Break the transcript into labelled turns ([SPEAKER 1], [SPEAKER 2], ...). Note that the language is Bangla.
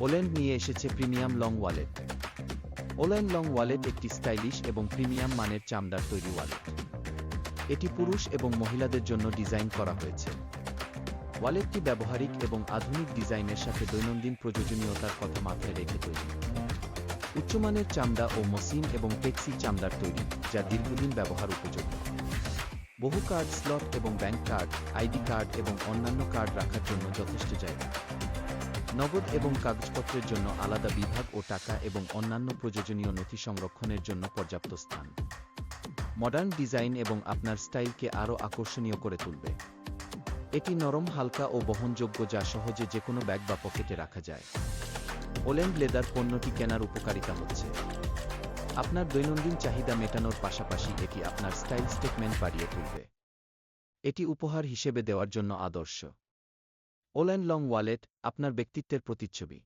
[SPEAKER 1] ওল্যান্ড নিয়ে এসেছে premium long wallet. Oland long wallet একটি স্টাইলিশ এবং প্রিমিয়াম মানের চামড়ার তৈরি ওয়ালেট। এটি পুরুষ এবং মহিলাদের জন্য ডিজাইন করা হয়েছে। ওয়ালেটটি ব্যবহারিক এবং আধুনিক ডিজাইনের সাথে দৈনন্দিন প্রয়োজনীয়তার কথা মাথায় রেখে তৈরি। উচ্চমানের চামড়া ও মসিন এবং টেক্সি চামড়ার তৈরি, যা দীর্ঘদিন ব্যবহার উপযোগী। বহু কার্ড স্লট এবং ব্যাংক কার্ড, আইডি কার্ড এবং অন্যান্য কার্ড রাখার জন্য যথেষ্ট জায়গা। নগদ এবং কাগজপত্রের জন্য আলাদা বিভাগ ও টাকা এবং অন্যান্য প্রয়োজনীয় নথি সংরক্ষণের জন্য পর্যাপ্ত স্থান। মডার্ন ডিজাইন এবং আপনার স্টাইলকে আরও আকর্ষণীয় করে তুলবে। এটি নরম, হালকা ও বহনযোগ্য যা সহজে যে কোনো ব্যাগ বা পকেটে রাখা যায়। ওল্যান্ড লেদার পণ্যটি কেনার উপকারিতা হচ্ছে। আপনার দৈনন্দিন চাহিদা মেটানোর পাশাপাশি এটি আপনার স্টাইল স্টেটমেন্ট বাড়িয়ে তুলবে। এটি উপহার হিসেবে দেওয়ার জন্য আদর্শ। ওল্যান্ড লং ওয়ালেট আপনার ব্যক্তিত্বের প্রতিচ্ছবি।